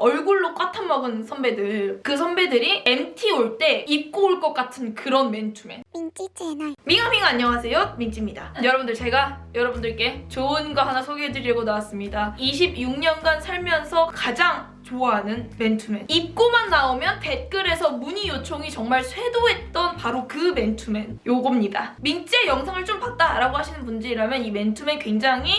얼굴로 꽈탄 먹은 선배들. 그 선배들이 MT 올 때 입고 올 것 같은 그런 맨투맨. 민지 채널. 미가미가 안녕하세요. 민지입니다. 여러분들 제가 여러분들께 좋은 거 하나 소개해드리고 나왔습니다. 26년간 살면서 가장 좋아하는 맨투맨. 입고만 나오면 댓글에서 문의 요청이 정말 쇄도했던 바로 그 맨투맨. 요겁니다. 민지의 영상을 좀 봤다 라고 하시는 분들이라면 이 맨투맨 굉장히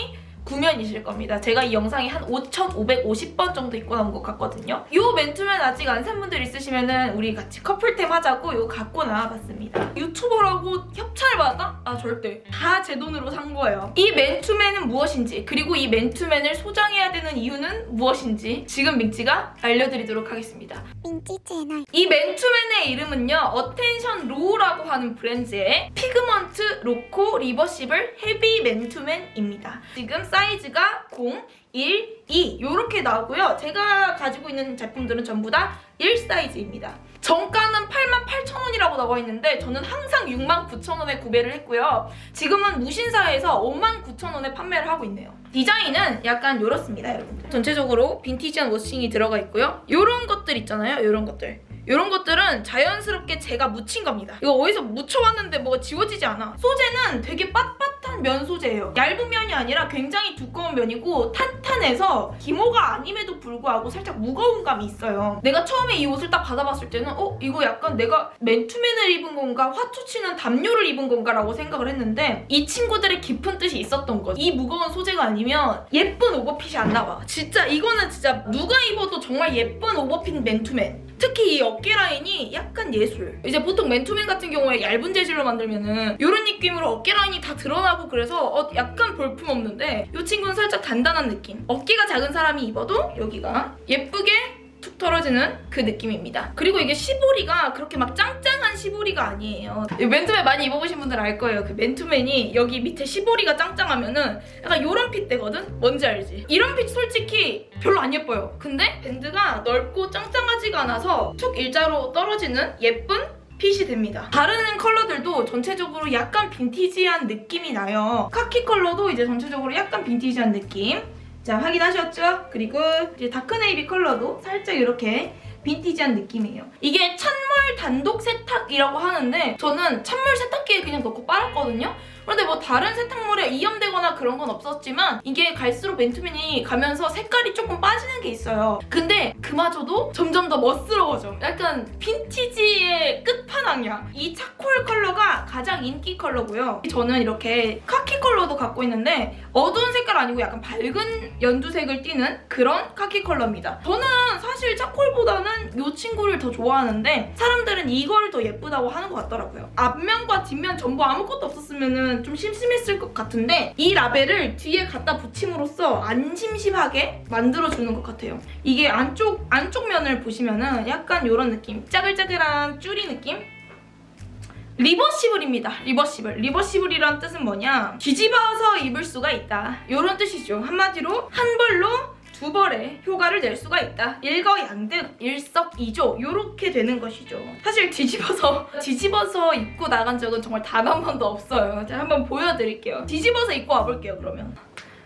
구면이실 겁니다. 제가 이 영상이 한 5,550번 정도 입고 나온 것 같거든요. 이 맨투맨 아직 안 산 분들 있으시면은 우리 같이 커플템 하자고 이거 갖고 나와봤습니다. 유튜버라고 협찬을 받아? 아 절대. 다 제 돈으로 산 거예요. 이 맨투맨은 무엇인지 그리고 이 맨투맨을 소장해야 되는 이유는 무엇인지 지금 민지가 알려드리도록 하겠습니다. 민지 채널 이 맨투맨의 이름은요. 어텐션 로우라고 하는 브랜드의 피그먼트 로코 리버시블 헤비 맨투맨입니다. 지금 사이즈가 0, 1, 2 이렇게 나오고요. 제가 가지고 있는 제품들은 전부 다 1 사이즈입니다. 정가는 88,000원이라고 나와 있는데 저는 항상 69,000원에 구매를 했고요. 지금은 무신사에서 59,000원에 판매를 하고 있네요. 디자인은 약간 이렇습니다 여러분들 전체적으로 빈티지한 워싱이 들어가 있고요. 이런 것들 있잖아요 이런 것들. 이런 것들은 자연스럽게 제가 묻힌 겁니다. 이거 어디서 묻혀왔는데 뭐가 지워지지 않아. 소재는 되게 빳빳 한 면 소재예요. 얇은 면이 아니라 굉장히 두꺼운 면이고 탄탄해서 기모가 아님에도 불구하고 살짝 무거운 감이 있어요. 내가 처음에 이 옷을 딱 받아봤을 때는 어? 이거 약간 내가 맨투맨을 입은 건가? 화투치는 담요를 입은 건가? 라고 생각을 했는데 이 친구들의 깊은 뜻이 있었던 거죠. 이 무거운 소재가 아니면 예쁜 오버핏이 안 나와. 진짜 이거는 진짜 누가 입어도 정말 예쁜 오버핏 맨투맨. 특히 이 어깨 라인이 약간 예술. 이제 보통 맨투맨 같은 경우에 얇은 재질로 만들면은 이런 느낌으로 어깨 라인이 다 드러나고 그래서 어, 약간 볼품 없는데 이 친구는 살짝 단단한 느낌. 어깨가 작은 사람이 입어도 여기가 예쁘게 툭 떨어지는 그 느낌입니다. 그리고 이게 시보리가 그렇게 막 짱짱한 시보리가 아니에요. 이 맨투맨 많이 입어보신 분들 알 거예요. 그 맨투맨이 여기 밑에 시보리가 짱짱하면은 약간 요런 핏대거든? 뭔지 알지? 이런 핏 솔직히 별로 안 예뻐요. 근데 밴드가 넓고 짱짱 하지가 않아서 툭 일자로 떨어지는 예쁜 핏이 됩니다. 다른 컬러들도 전체적으로 약간 빈티지한 느낌이 나요. 카키 컬러도 이제 전체적으로 약간 빈티지한 느낌. 자, 확인하셨죠? 그리고 이제 다크네이비 컬러도 살짝 이렇게 빈티지한 느낌이에요. 이게 찬물 단독 세탁이라고 하는데 저는 찬물 세탁기에 그냥 넣고 빨았거든요. 그런데 뭐 다른 세탁물에 이염되거나 그런 건 없었지만 이게 갈수록 맨투맨이 가면서 색깔이 조금 빠지는 게 있어요. 근데 그마저도 점점 더 멋스러워져. 약간 빈티지의 끝 판왕이야. 이 차콜 컬러가 가장 인기 컬러고요. 저는 이렇게 카키 컬러도 갖고 있는데 어두운 색깔 아니고 약간 밝은 연두색을 띠는 그런 카키 컬러입니다. 저는 사실 차콜보다는 이 친구를 더 좋아하는데 사람들은 이걸 더 예쁘다고 하는 것 같더라고요. 앞면과 뒷면 전부 아무것도 없었으면 좀 심심했을 것 같은데 이 라벨을 뒤에 갖다 붙임으로써 안 심심하게 만들어주는 것 같아요. 이게 안쪽 안쪽 면을 보시면은 약간 이런 느낌, 짜글짜글한 쭈리 느낌. 리버시블입니다. 리버시블. 리버시블이란 뜻은 뭐냐? 뒤집어서 입을 수가 있다. 이런 뜻이죠. 한마디로 한 벌로 두 벌의 효과를 낼 수가 있다. 일거양득, 일석이조 이렇게 되는 것이죠. 사실 뒤집어서 뒤집어서 입고 나간 적은 정말 단 한 번도 없어요. 제가 한번 보여드릴게요. 뒤집어서 입고 와볼게요. 그러면.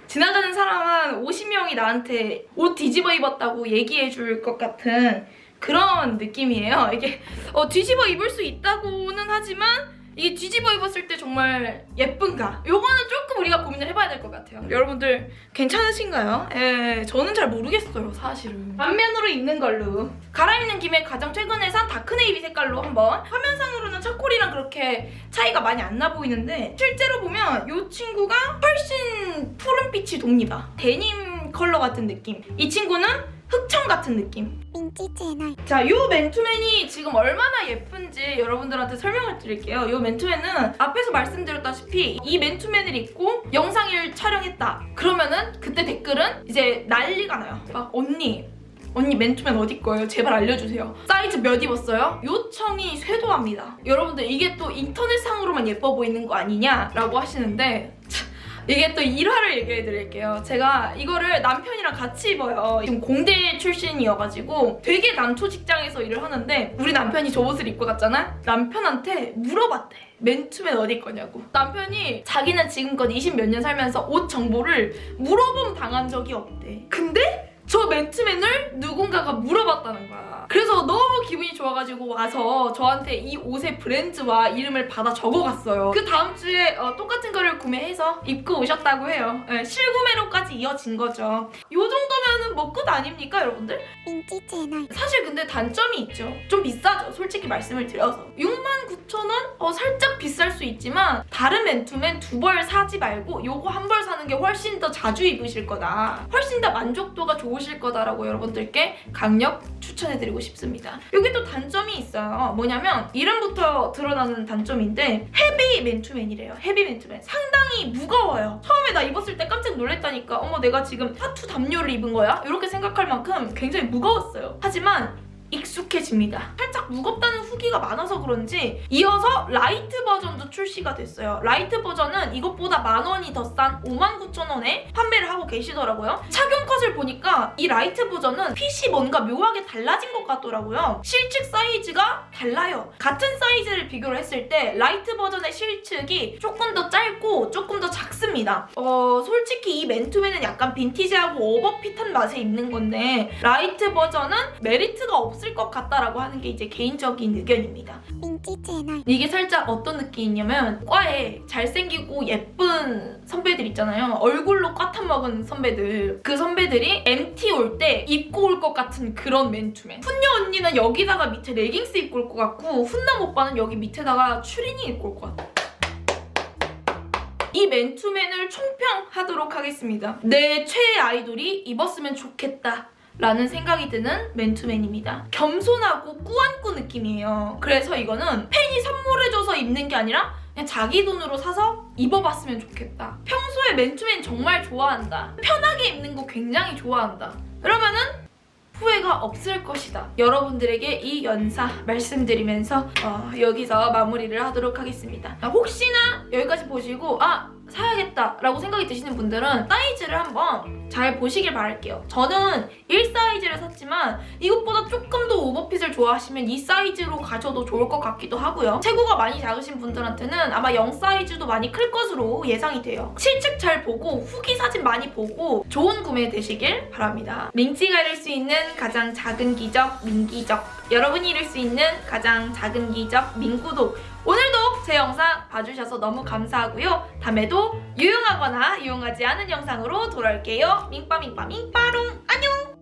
지나가는 사람 한 50명이 나한테 옷 뒤집어 입었다고 얘기해 줄 것 같은 그런 느낌이에요. 이게 어, 뒤집어 입을 수 있다고는 하지만 이게 뒤집어 입었을 때 정말 예쁜가? 요거는 조금 우리가 고민을 해봐야 될 것 같아요. 여러분들 괜찮으신가요? 예, 저는 잘 모르겠어요, 사실은. 반면으로 입는 걸로. 갈아입는 김에 가장 최근에 산 다크네이비 색깔로 한번 화면상으로는 차콜이랑 그렇게 차이가 많이 안 나 보이는데 실제로 보면 이 친구가 훨씬 푸른빛이 돕니다. 데님 컬러 같은 느낌. 이 친구는 흑청 같은 느낌. 민지 채널. 자, 요 맨투맨이 지금 얼마나 예쁜지 여러분들한테 설명을 드릴게요. 요 맨투맨은 앞에서 말씀드렸다시피 이 맨투맨을 입고 영상을 촬영했다. 그러면은 그때 댓글은 이제 난리가 나요. 막 언니, 언니 맨투맨 어디 거예요? 제발 알려주세요. 사이즈 몇 입었어요? 요청이 쇄도합니다. 여러분들 이게 또 인터넷상으로만 예뻐 보이는 거 아니냐라고 하시는데 이게 또 일화를 얘기해 드릴게요. 제가 이거를 남편이랑 같이 입어요. 지금 공대 출신이어가지고 되게 남초 직장에서 일을 하는데 우리 남편이 저 옷을 입고 갔잖아? 남편한테 물어봤대. 맨투맨 어디 거냐고. 남편이 자기는 지금껏 20 몇 년 살면서 옷 정보를 물어봄 당한 적이 없대. 근데 저 맨투맨을 누군가가 물어봤다는 거야. 그래서 좋아가지고 와서 저한테 이 옷의 브랜드와 이름을 받아 적어갔어요. 그 다음 주에 어, 똑같은 거를 구매해서 입고 오셨다고 해요. 네, 실구매로까지 이어진 거죠. 이 정도면은 뭐 끝 아닙니까 여러분들? 민지 채널 사실 근데 단점이 있죠. 좀 비싸죠. 솔직히 말씀을 드려서. 69,000원? 어, 살짝 비쌀 수 있지만 다른 맨투맨 두 벌 사지 말고 요거 한 벌 사는 게 훨씬 더 자주 입으실 거다. 훨씬 더 만족도가 좋으실 거다라고 여러분들께 강력 추천해드리고 싶습니다. 여기 또 단점이 있어요. 뭐냐면 이름부터 드러나는 단점인데 헤비 맨투맨이래요. 헤비 맨투맨. 상당히 무거워요. 처음에 나 입었을 때 깜짝 놀랐다니까. 어머 내가 지금 타투 담요를 입은 거야? 이렇게 생각할 만큼 굉장히 무거웠어요. 하지만 익숙해집니다. 살짝 무겁다는 후기가 많아서 그런지 이어서 라이트 버전도 출시가 됐어요. 라이트 버전은 이것보다 만 원이 더 싼 59,000원에 판매를 하고 계시더라고요. 착용 컷을 보니까 이 라이트 버전은 핏이 뭔가 묘하게 달라진 것 같더라고요. 실측 사이즈가 달라요. 같은 사이즈를 비교를 했을 때 라이트 버전의 실측이 조금 더 짧고 조금 더 작습니다. 어, 솔직히 이 맨투맨은 약간 빈티지하고 오버핏한 맛에 입는 건데 라이트 버전은 메리트가 없을 것 같다라고 하는 게 이제 개인적인 의견입니다. 인지 채널 이게 살짝 어떤 느낌이냐면 과에 잘생기고 예쁜 선배들 있잖아요. 얼굴로 꽈탄 먹은 선배들. 그 선배들이 MT 올 때 입고 올 것 같은 그런 맨투맨. 훈녀 언니는 여기다가 밑에 레깅스 입고 올 것 같고 훈남 오빠는 여기 밑에다가 추리닝 입고 올 것 같아. 이 맨투맨을 총평하도록 하겠습니다. 내 최애 아이돌이 입었으면 좋겠다. 라는 생각이 드는 맨투맨입니다. 겸손하고 꾸안꾸 느낌이에요. 그래서 이거는 팬이 선물해줘서 입는 게 아니라 그냥 자기 돈으로 사서 입어봤으면 좋겠다. 평소에 맨투맨 정말 좋아한다. 편하게 입는 거 굉장히 좋아한다. 그러면은 후회가 없을 것이다. 여러분들에게 이 연사 말씀드리면서 어, 여기서 마무리를 하도록 하겠습니다. 아, 혹시나 여기까지 보시고 아 사야겠다라고 생각이 드시는 분들은 사이즈를 한번 잘 보시길 바랄게요. 저는 1 사이즈를 샀지만 이것보다 조금 더 오버핏을 좋아하시면 이 사이즈로 가셔도 좋을 것 같기도 하고요. 체구가 많이 작으신 분들한테는 아마 0 사이즈도 많이 클 것으로 예상이 돼요. 실측 잘 보고 후기 사진 많이 보고 좋은 구매 되시길 바랍니다. 링치가 이룰 수 있는 가장 작은 기적 민기적 여러분이 이룰 수 있는 가장 작은 기적 민구독 오늘도 제 영상 봐주셔서 너무 감사하고요. 다음에도 유용하거나 유용하지 않은 영상으로 돌아올게요. 민빠 민빠 민빠롱 안녕!